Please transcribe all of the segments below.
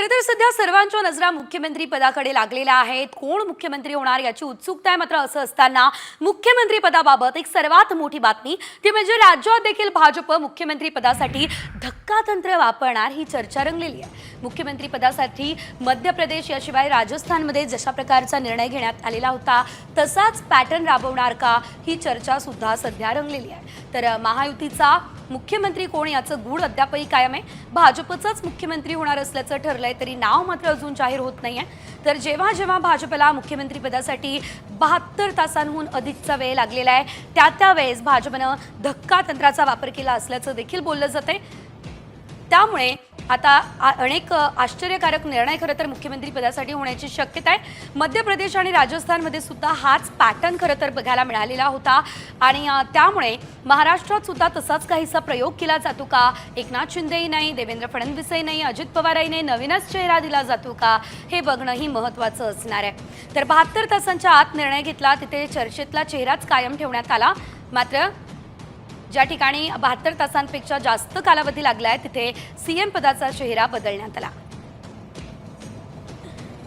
खरं तर सध्या सर्वांच्या नजरा मुख्यमंत्री पदाकडे लागलेल्या आहेत. कोण मुख्यमंत्री होणार याची उत्सुकता आहे मात्र असं असताना मुख्यमंत्री पदाबाबत एक सर्वात मोठी बातमी ती म्हणजे राज्यात देखील भाजप मुख्यमंत्री पदासाठी धक्कातंत्र वापरणार ही चर्चा रंगलेली आहे. मुख्यमंत्री पदासाठी मध्य प्रदेश याशिवाय राजस्थानमध्ये जशा प्रकारचा निर्णय घेण्यात आलेला होता तसाच पॅटर्न राबवणार का ही चर्चा सुद्धा सध्या रंगलेली आहे. तर महायुतीचा मुख्यमंत्री कोण याचं गूढ अद्यापही कायम आहे? भाजपचाच मुख्यमंत्री होणार असल्याचं ठरलंय. तरी नाव मात्र अजून जाहीर होत नाहीये. तर जेव्हा जेव्हा भाजपला मुख्यमंत्री पदासाठी बहात्तर तासांहून अधिकचा वेळ लागलेला आहे त्या त्या वेळेस भाजपनं धक्का तंत्राचा वापर केला असल्याचं देखील बोललं जातंय. त्यामुळे आता आ- अनेक आश्चर्यकारक निर्णय खरं तर मुख्यमंत्री पदासाठी होण्याची शक्यता आहे. मध्य प्रदेश आणि राजस्थानमध्ये सुद्धा हाच पॅटर्न खरं तर बघायला मिळालेला होता. आणि त्यामुळे महाराष्ट्रात सुद्धा तसाच काहीसा प्रयोग केला जातो का? एकनाथ शिंदेही नाही देवेंद्र फडणवीसही नाही अजित पवारही नाही नवीनच चेहरा दिला जातो का? हे बघणंही महत्त्वाचं असणार आहे. तर बहात्तर तासांच्या आत निर्णय घेतला तिथे चर्चेतला चेहराच कायम ठेवण्यात आला. मात्र ज्या ठिकाणी बहात्तर तासांपेक्षा जास्त कालावधी लागलाय तिथे सीएम पदाचा चेहरा बदलण्यात आला.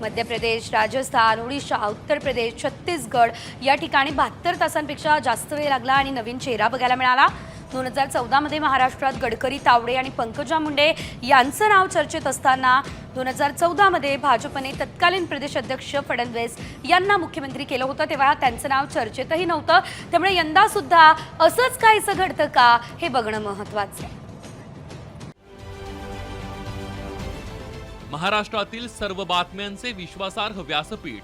मध्य प्रदेश राजस्थान ओडिशा उत्तर प्रदेश छत्तीसगड या ठिकाणी बहात्तर तासांपेक्षा जास्त वेळ लागला आणि नवीन चेहरा बघायला मिळाला. दोन हजार चौदामध्ये महाराष्ट्रात गडकरी तावडे आणि पंकजा मुंडे यांचं नाव चर्चेत असताना दोन हजार चौदामध्ये भाजपने तत्कालीन प्रदेश अध्यक्ष फडणवीस यांना मुख्यमंत्री केलं होतं. तेव्हा त्यांचं नाव चर्चेतही नव्हतं. त्यामुळे यंदासुद्धा असंच काहीसं घडतं का हे बघणं महत्त्वाचं आहे. महाराष्ट्रातील सर्व बातम्यांचे विश्वासार्ह व्यासपीठ